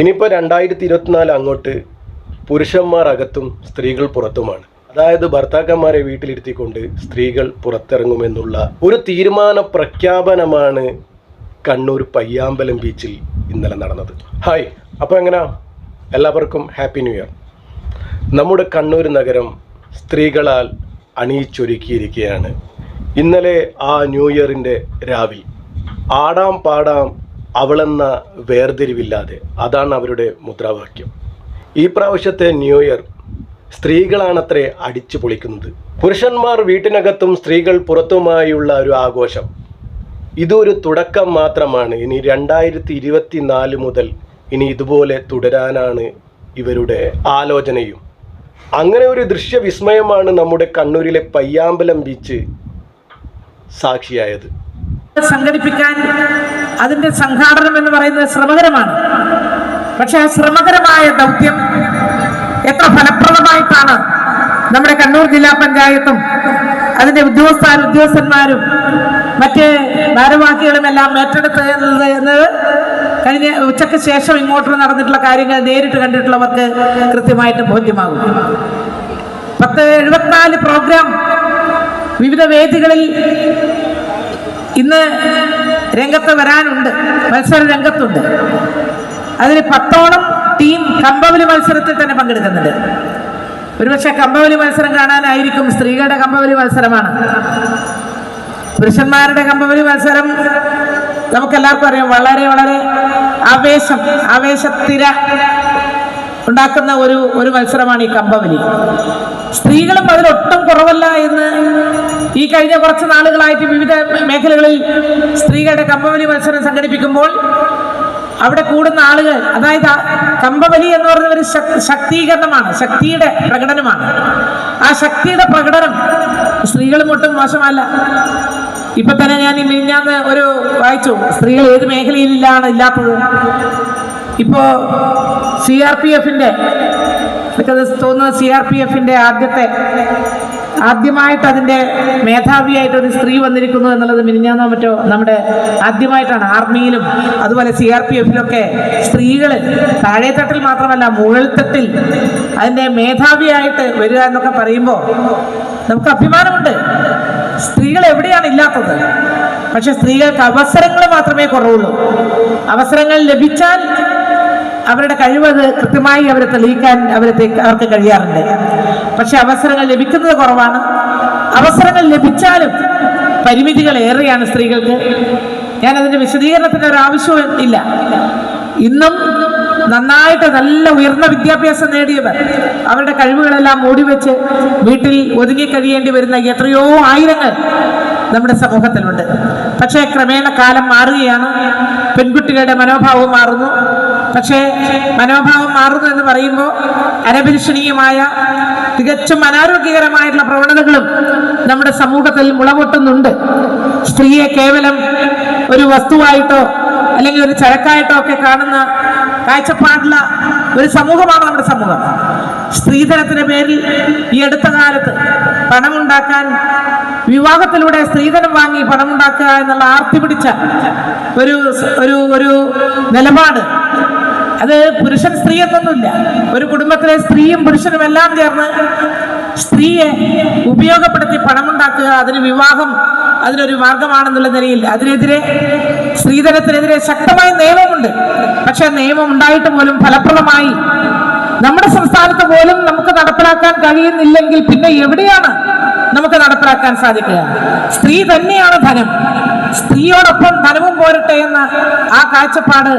ഇനിയിപ്പോൾ രണ്ടായിരത്തി ഇരുപത്തിനാല് അങ്ങോട്ട് പുരുഷന്മാർ അകത്തും സ്ത്രീകൾ പുറത്തുമാണ്. അതായത് ഭർത്താക്കന്മാരെ വീട്ടിലിരുത്തിക്കൊണ്ട് സ്ത്രീകൾ പുറത്തിറങ്ങുമെന്നുള്ള ഒരു തീരുമാന പ്രഖ്യാപനമാണ് കണ്ണൂർ പയ്യാമ്പലം ബീച്ചിൽ ഇന്നലെ നടന്നത്. ഹായ് അപ്പോൾ എങ്ങനെ? എല്ലാവർക്കും ഹാപ്പി ന്യൂ ഇയർ നമ്മുടെ കണ്ണൂർ നഗരം സ്ത്രീകളാൽ അണിയിച്ചൊരുക്കിയിരിക്കുകയാണ്. ഇന്നലെ ആ ന്യൂ ഇയറിന്റെ രാവിൽ ആടാം പാടാം അവളെന്ന വേർതിരിവില്ലാതെ. അതാണ് അവരുടെ മുദ്രാവാക്യം. ഈ പ്രാവശ്യത്തെ ന്യൂ ഇയർ സ്ത്രീകളാണത്രേ അടിച്ചു പൊളിക്കുന്നത്. പുരുഷന്മാർ വീട്ടിനകത്തും സ്ത്രീകൾ പുറത്തുമായുള്ള ഒരു ആഘോഷം. ഇതൊരു തുടക്കം മാത്രമാണ്. ഇനി രണ്ടായിരത്തി ഇരുപത്തി നാല് മുതൽ ഇനി ഇതുപോലെ തുടരാനാണ് ഇവരുടെ ആലോചനയും. അങ്ങനെ ഒരു ദൃശ്യവിസ്മയമാണ് നമ്മുടെ കണ്ണൂരിലെ പയ്യാമ്പലം ബീച്ച് സാക്ഷിയായത്. സംഘടിപ്പിക്കാൻ അതിന്റെ സംഘാടനം എന്ന് പറയുന്നത് ശ്രമകരമാണ്. പക്ഷെ ആ ശ്രമകരമായ ദൗത്യം എത്ര ഫലപ്രദമായിട്ടാണ് നമ്മുടെ കണ്ണൂർ ജില്ലാ പഞ്ചായത്തും അതിന്റെ ഉദ്യോഗസ്ഥ ഉദ്യോഗസ്ഥന്മാരും മറ്റ് ഭാരവാഹികളും എല്ലാം ഏറ്റെടുത്തത് എന്നത് കഴിഞ്ഞ ഉച്ചയ്ക്ക് ശേഷം ഇങ്ങോട്ട് നടന്നിട്ടുള്ള കാര്യങ്ങൾ നേരിട്ട് കണ്ടിട്ടുള്ളവർക്ക് കൃത്യമായിട്ട് ബോധ്യമാകും. പത്ത് എഴുപത്തിനാല് പ്രോഗ്രാം വിവിധ വേദികളിൽ ഇന്ന് രംഗത്ത് വരാനുണ്ട്. മത്സര രംഗത്തുണ്ട്. അതിൽ പത്തോളം ടീം കമ്പവലി മത്സരത്തിൽ തന്നെ പങ്കെടുക്കുന്നുണ്ട്. ഒരുപക്ഷെ കമ്പവലി മത്സരം കാണാനായിരിക്കും സ്ത്രീകളുടെ കമ്പവലി മത്സരമാണ്. പുരുഷന്മാരുടെ കമ്പവലി മത്സരം നമുക്കെല്ലാവർക്കും അറിയാം. വളരെ വളരെ ആവേശം ആവേശത്തിര ഉണ്ടാക്കുന്ന ഒരു ഒരു മത്സരമാണ് ഈ കമ്പവലി. സ്ത്രീകളും അതിലൊട്ടും കുറവല്ല എന്ന് കഴിഞ്ഞ കുറച്ച് നാളുകളായിട്ട് വിവിധ മേഖലകളിൽ സ്ത്രീകളുടെ കമ്പവലി മത്സരം സംഘടിപ്പിക്കുമ്പോൾ അവിടെ കൂടുന്ന ആളുകൾ അതായത് കമ്പവലി എന്ന് പറയുന്ന ഒരു ശക്- ശക്തീകരണമാണ് ശക്തിയുടെ പ്രകടനമാണ്. ആ ശക്തിയുടെ പ്രകടനം സ്ത്രീകളും ഒട്ടും മോശമല്ല. ഇപ്പൊ തന്നെ ഞാൻ മിനിഞ്ഞാന്ന് ഒരു വായിച്ചു സ്ത്രീകൾ ഏത് മേഖലയിലാണ് ഇല്ലാത്തത്? ഇപ്പോ സി ആർ പി എഫിന്റെ തോന്നുന്നത് സി ആർ പി എഫിന്റെ ആദ്യത്തെ ആദ്യമായിട്ട് അതിന്റെ മേധാവിയായിട്ട് ഒരു സ്ത്രീ വന്നിരിക്കുന്നു എന്നുള്ളത് മിനിഞ്ഞാന്നോ മറ്റോ നമ്മുടെ ആദ്യമായിട്ടാണ് ആർമിയിലും അതുപോലെ സി ആർ പി എഫിലൊക്കെ സ്ത്രീകൾ താഴെത്തട്ടിൽ മാത്രമല്ല മുകൾത്തട്ടിൽ അതിന്റെ മേധാവിയായിട്ട് വരിക എന്നൊക്കെ പറയുമ്പോൾ നമുക്ക് അഭിമാനമുണ്ട്. സ്ത്രീകൾ എവിടെയാണ് ഇല്ലാത്തത്? പക്ഷെ സ്ത്രീകൾക്ക് അവസരങ്ങൾ മാത്രമേ കുറവുള്ളൂ. അവസരങ്ങൾ ലഭിച്ചാൽ അവരുടെ കഴിവത് കൃത്യമായി അവരെ തെളിയിക്കാൻ അവരെ അവർക്ക് കഴിയാറുണ്ട്. പക്ഷെ അവസരങ്ങൾ ലഭിക്കുന്നത് കുറവാണ്. അവസരങ്ങൾ ലഭിച്ചാലും പരിമിതികൾ ഏറെയാണ് സ്ത്രീകൾക്ക്. ഞാൻ അതിന്റെ വിശദീകരണത്തിന് ഒരു ആവശ്യവും ഇല്ല. ഇന്നും നന്നായിട്ട് നല്ല ഉയർന്ന വിദ്യാഭ്യാസം നേടിയവർ അവരുടെ കഴിവുകളെല്ലാം മൂടിവെച്ച് വീട്ടിൽ ഒതുങ്ങി കഴിയേണ്ടി വരുന്ന എത്രയോ ആയിരങ്ങൾ നമ്മുടെ സമൂഹത്തിലുണ്ട്. പക്ഷേ ക്രമേണ കാലം മാറുകയാണ്. പെൺകുട്ടികളുടെ മനോഭാവം മാറുന്നു. പക്ഷേ മനോഭാവം മാറുന്നു എന്ന് പറയുമ്പോൾ അനഭിലഷണീയമായ തികച്ചും അനാരോഗ്യകരമായിട്ടുള്ള പ്രവണതകളും നമ്മുടെ സമൂഹത്തിൽ മുളപൊട്ടുന്നുണ്ട്. സ്ത്രീയെ കേവലം ഒരു വസ്തുവായിട്ടോ അല്ലെങ്കിൽ ഒരു ചരക്കായിട്ടോ ഒക്കെ കാണുന്ന കാഴ്ചപ്പാടുള്ള ഒരു സമൂഹമാണ് നമ്മുടെ സമൂഹം. സ്ത്രീധനത്തിന്റെ പേരിൽ ഈ അടുത്ത കാലത്ത് പണമുണ്ടാക്കാൻ വിവാഹത്തിലൂടെ സ്ത്രീധനം വാങ്ങി പണമുണ്ടാക്കുക എന്നുള്ള ആർത്തി പിടിച്ച ഒരു ഒരു ഒരു നിലപാട് അത് പുരുഷൻ സ്ത്രീ എന്നൊന്നുമില്ല. ഒരു കുടുംബത്തിലെ സ്ത്രീയും പുരുഷനും എല്ലാം ചേർന്ന് സ്ത്രീയെ ഉപയോഗപ്പെടുത്തി പണമുണ്ടാക്കുക അതിന് വിവാഹം അതിനൊരു മാർഗമാണെന്നുള്ള നിലയിൽ. അതിനെതിരെ സ്ത്രീധനത്തിനെതിരെ ശക്തമായ നിയമമുണ്ട്. പക്ഷെ നിയമം ഉണ്ടായിട്ട് പോലും ഫലപ്രദമായി നമ്മുടെ സംസ്ഥാനത്ത് പോലും നമുക്ക് നടപ്പിലാക്കാൻ കഴിയുന്നില്ലെങ്കിൽ പിന്നെ എവിടെയാണ് നമുക്ക് നടപ്പിലാക്കാൻ സാധിക്കുക? സ്ത്രീ തന്നെയാണ് ധനം. സ്ത്രീയോടൊപ്പം ധനവും പോരട്ടെ എന്ന ആ കാഴ്ചപ്പാട്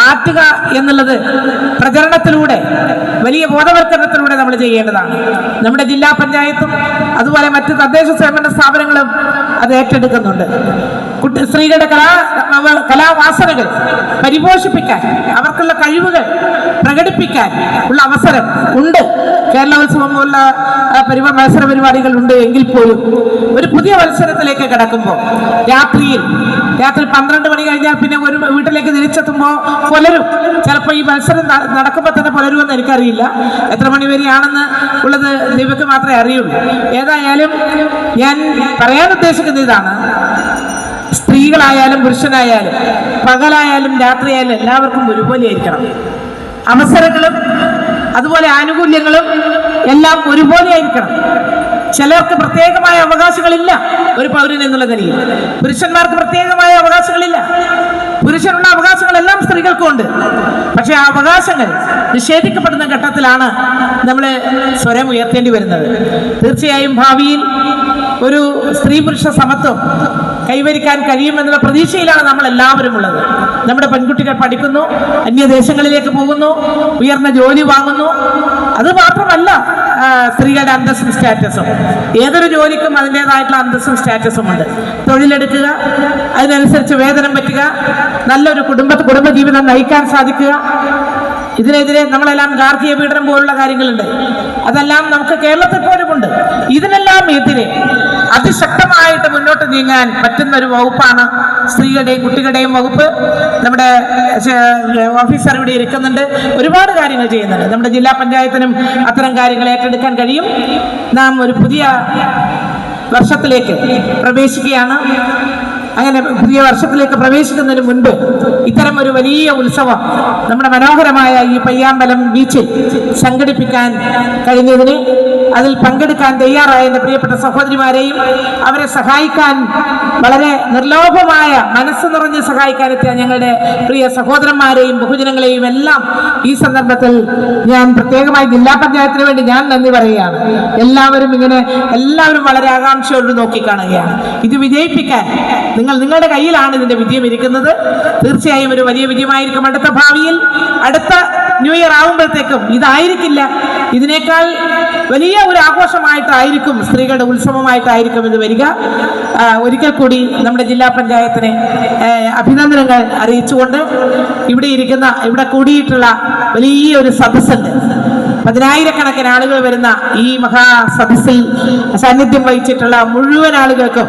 മാറ്റുക എന്നുള്ളത് പ്രചരണത്തിലൂടെ വലിയ ബോധവൽക്കരണത്തിലൂടെ നമ്മൾ ചെയ്യേണ്ടതാണ്. നമ്മുടെ ജില്ലാ പഞ്ചായത്തും അതുപോലെ മറ്റ് തദ്ദേശ സ്വയംഭരണ സ്ഥാപനങ്ങളും അത് ഏറ്റെടുക്കുന്നുണ്ട്. കുട്ടി സ്ത്രീകളുടെ കലാ കലാവാസനകൾ പരിപോഷിപ്പിക്കാൻ അവർക്കുള്ള കഴിവുകൾ പ്രകടിപ്പിക്കാൻ ഉള്ള അവസരം ഉണ്ട്. കേരളോത്സവം പോലുള്ള പരിപാ മത്സര പരിപാടികൾ ഉണ്ട് എങ്കിൽ പോലും ഒരു പുതിയ മത്സരത്തിലേക്ക് കിടക്കുമ്പോൾ രാത്രിയിൽ രാത്രി പന്ത്രണ്ട് മണി കഴിഞ്ഞാൽ പിന്നെ ഒരു വീട്ടിലേക്ക് തിരിച്ചെത്തുമ്പോൾ പലരും ചിലപ്പോൾ ഈ മത്സരം നടക്കുമ്പോൾ തന്നെ പുലരുമെന്ന് എനിക്കറിയില്ല. എത്ര മണി വരെയാണെന്ന് ഉള്ളത് ദൈവക്ക് മാത്രമേ അറിയുള്ളൂ. ഏതായാലും ഞാൻ പറയാൻ ഉദ്ദേശിക്കുന്നത് ഇതാണ്. സ്ത്രീകളായാലും പുരുഷനായാലും പകലായാലും രാത്രിയായാലും എല്ലാവർക്കും ഒരുപോലെ ആയിരിക്കണം അവസരങ്ങളും അതുപോലെ ആനുകൂല്യങ്ങളും എല്ലാം ഒരുപോലെ ആയിരിക്കണം ചിലർക്ക് പ്രത്യേകമായ അവകാശങ്ങളില്ല ഒരു പൗരൻ എന്നുള്ള നിലയിൽ. പുരുഷന്മാർക്ക് പ്രത്യേകമായ അവകാശങ്ങളില്ല. പുരുഷനുള്ള അവകാശങ്ങളെല്ലാം സ്ത്രീകൾക്കും ഉണ്ട്. പക്ഷെ ആ അവകാശങ്ങൾ നിഷേധിക്കപ്പെടുന്ന ഘട്ടത്തിലാണ് നമ്മൾ സ്വരം ഉയർത്തേണ്ടി വരുന്നത്. തീർച്ചയായും ഭാവിയിൽ ഒരു സ്ത്രീ പുരുഷ സമത്വം കൈവരിക്കാൻ കഴിയുമെന്നുള്ള പ്രതീക്ഷയിലാണ് നമ്മൾ എല്ലാവരും ഉള്ളത്. നമ്മുടെ പെൺകുട്ടികൾ പഠിക്കുന്നു അന്യദേശങ്ങളിലേക്ക് പോകുന്നു ഉയർന്ന ജോലി വാങ്ങുന്നു. അത് മാത്രമല്ല സ്ത്രീകളുടെ അന്തസ്സും സ്റ്റാറ്റസും. ഏതൊരു ജോലിക്കും അതിന്റെതായിട്ടുള്ള അന്തസ്സും സ്റ്റാറ്റസും ഉണ്ട്. തൊഴിലെടുക്കുക അതിനനുസരിച്ച് വേതനം പറ്റുക നല്ലൊരു കുടുംബ കുടുംബജീവിതം നയിക്കാൻ സാധിക്കുക ഇതിനെതിരെ നമ്മളെല്ലാം ഗാർഹിക പീഡനം പോലുള്ള കാര്യങ്ങളുണ്ട്. അതെല്ലാം നമുക്ക് കേരളത്തിൽ പോലുമുണ്ട് ഇതിനെല്ലാം എതിരെ അതിശക്തമായിട്ട് മുന്നോട്ട് നീങ്ങാൻ പറ്റുന്ന ഒരു വകുപ്പാണ് സ്ത്രീകളുടെയും കുട്ടികളുടെയും വകുപ്പ്. നമ്മുടെ ഓഫീസർ ഇവിടെ ഇരിക്കുന്നുണ്ട്. ഒരുപാട് കാര്യങ്ങൾ ചെയ്യുന്നുണ്ട്. നമ്മുടെ ജില്ലാ പഞ്ചായത്തിനും അത്തരം കാര്യങ്ങൾ ഏറ്റെടുക്കാൻ കഴിയും. നാം ഒരു പുതിയ വർഷത്തിലേക്ക് പ്രവേശിക്കുകയാണ്. അങ്ങനെ പുതിയ വർഷത്തിലേക്ക് പ്രവേശിക്കുന്നതിന് മുൻപ് ഇത്തരം ഒരു വലിയ ഉത്സവം നമ്മുടെ മനോഹരമായ ഈ പയ്യാമ്പലം ബീച്ചിൽ സംഘടിപ്പിക്കാൻ കഴിഞ്ഞതിന് അതിൽ പങ്കെടുക്കാൻ തയ്യാറായ എന്റെ പ്രിയപ്പെട്ട സഹോദരിമാരെയും അവരെ സഹായിക്കാൻ വളരെ നിർലോഭമായ മനസ്സ് നിറഞ്ഞ് സഹായിക്കാനെത്തിയ ഞങ്ങളുടെ പ്രിയ സഹോദരന്മാരെയും ബഹുജനങ്ങളെയും എല്ലാം ഈ സന്ദർഭത്തിൽ ഞാൻ പ്രത്യേകമായി ജില്ലാ പഞ്ചായത്തിന് വേണ്ടി ഞാൻ നന്ദി പറയുകയാണ്. എല്ലാവരും ഇങ്ങനെ എല്ലാവരും വളരെ ആകാംക്ഷയോട് നോക്കിക്കാണുകയാണ്. ഇത് വിജയിപ്പിക്കാൻ നിങ്ങൾ നിങ്ങളുടെ കയ്യിലാണ് ഇതിന്റെ വിജയം ഇരിക്കുന്നത്. തീർച്ചയായും ഒരു വലിയ വിജയമായിരിക്കും അടുത്ത ഭാവിയിൽ. അടുത്ത ന്യൂ ഇയർ ആവുമ്പോഴത്തേക്കും ഇതായിരിക്കില്ല. ഇതിനേക്കാൾ വലിയ ഒരു ആഘോഷമായിട്ടായിരിക്കും സ്ത്രീകളുടെ ഉത്സവമായിട്ടായിരിക്കും ഇത് വരിക. ഒരിക്കൽ കൂടി നമ്മുടെ ജില്ലാ പഞ്ചായത്തിനെ അഭിനന്ദനങ്ങൾ അറിയിച്ചുകൊണ്ട് ഇവിടെ ഇരിക്കുന്ന ഇവിടെ കൂടിയിട്ടുള്ള വലിയൊരു സദസ്സുണ്ട്. പതിനായിരക്കണക്കിന് ആളുകൾ വരുന്ന ഈ മഹാസദസ്സിൽ സാന്നിധ്യം വഹിച്ചിട്ടുള്ള മുഴുവൻ ആളുകൾക്കും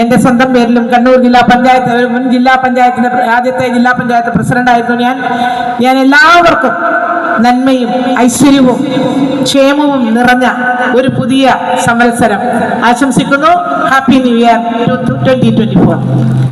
എന്റെ സ്വന്തം പേരിലും കണ്ണൂർ ജില്ലാ പഞ്ചായത്ത് മുൻ ജില്ലാ പഞ്ചായത്തിന്റെ ആദ്യത്തെ ജില്ലാ പഞ്ചായത്ത് പ്രസിഡന്റായിരുന്നു ഞാൻ. ഞാൻ എല്ലാവർക്കും നന്മയും ഐശ്വര്യവും ക്ഷേമവും നിറഞ്ഞ ഒരു പുതിയ സംവത്സരം ആശംസിക്കുന്നു. Happy new year. Twenty twenty four.